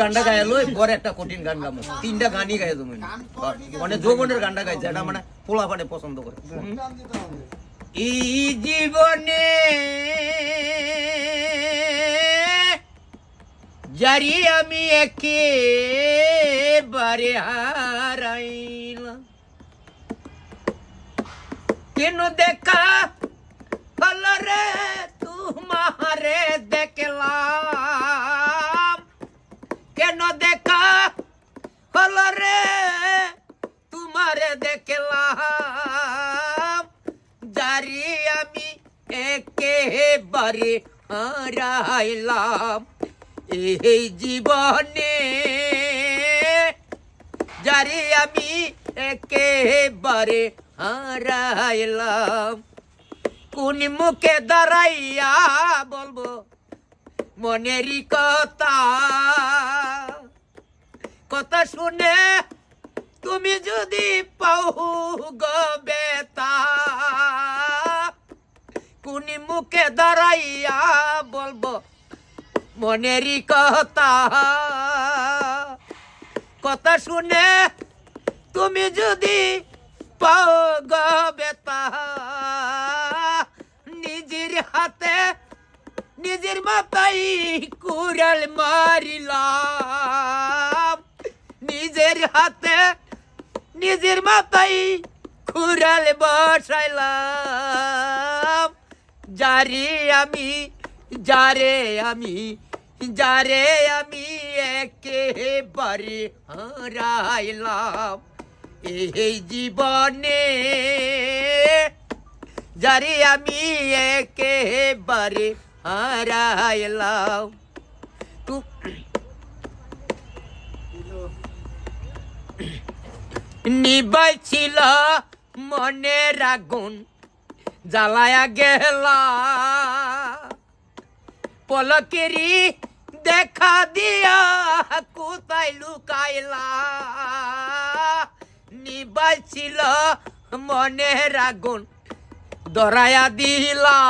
গানটা গাইলো পরে একটা কঠিন গান গামো তিনটা গানই গাই তুমি মানে যৌবনের গানটা গাইছে, এটা মানে পোলা পানে পছন্দ করে। এই জীবনে জারি আমি একেবারে হারাইলাম। কেন দেখা হল রে? তোমারে দেখলাম, জারি আমি একেবারে হারাইলাম। এই জীবনে জারি আমি একেবারে হারাইলাম। কোন মুখে দাঁড়াইয়া বলব, মনেরই কথা। কথা শুনে তুমি যদি পাও গো বেতা কোন মুখে দাঁড়াইয়া বলব মনেরই কথা। কথা শুনে তুমি যদি পাও গো বেতা নিজের হাতে নিজের মাথায় কুড়াল মারিলাম। নিজের হাতে নিজের মাথায় কুড়াল বসাইলাম। যারে আমি যারে আমি যারে আমি একেবারে হারাইলাম। এই জীবনে যারে আমি একেবারে হারাইলাম। তু নিবাইছিল মনের আগুন, জ্বালায়া গেলা। পলকেরি দেখা দিয়া কোথায় লুকাইলা? নিবাইছিল মনের আগুন, ধরায়া দিলা।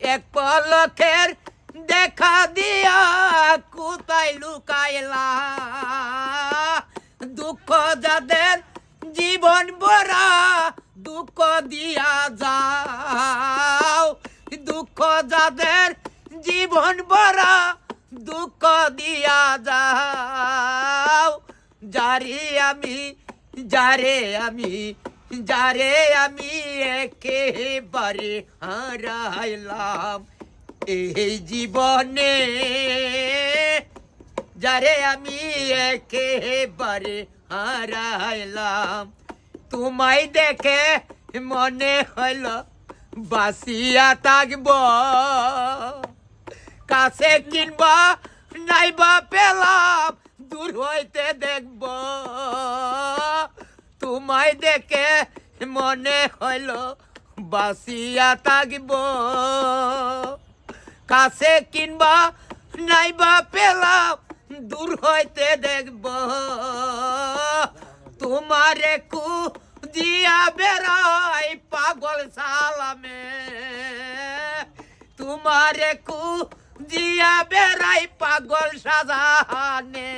এক পলকের দেখা দিয়া কোথায় লুকাইলা? যাদের জীবন ভরা দুঃখ দিয়া যাও। দুঃখ যাদের জীবন ভরা দুঃখ দিয়া যাও। যারে আমি যারে আমি যারে আমি একেবারে হারাইলাম এই জীবনে। যারে আমি একেবারে হারাইলাম। তোমায় দেখে মনে হইল বাসিয়া থাকব। কাছে কিনবা, নাইবা পেলাম, দূর হইতে দেখব। তোমায় দেখে মনে হইল বাসিয়া থাকব। কাছে কিনবা, নাইবা পেলাম, দূর হইতে দেখব। তোমারে কু দিয়া বেড়াই পাগল সালামে। তোমারে কু দিয়া বেড়াই পাগল সাজানে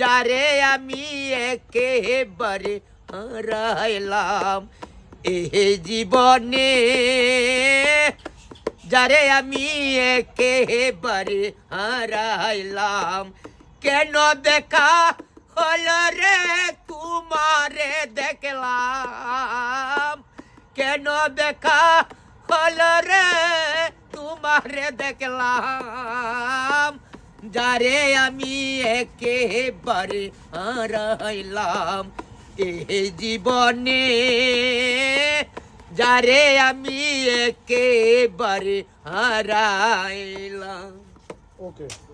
যারে আমি একেবারে হারাইলাম এই জীবনে। যারে আমি একেবারে হারাইলাম, কেন দেখা রে তোমারে দেখলাম। কেন দেখা হল রে তোমারে দেখলাম? যারে আমি একেবারে হারাইলাম। এই জীবনে যারে আমি একেবারে হারাইলাম। ওকে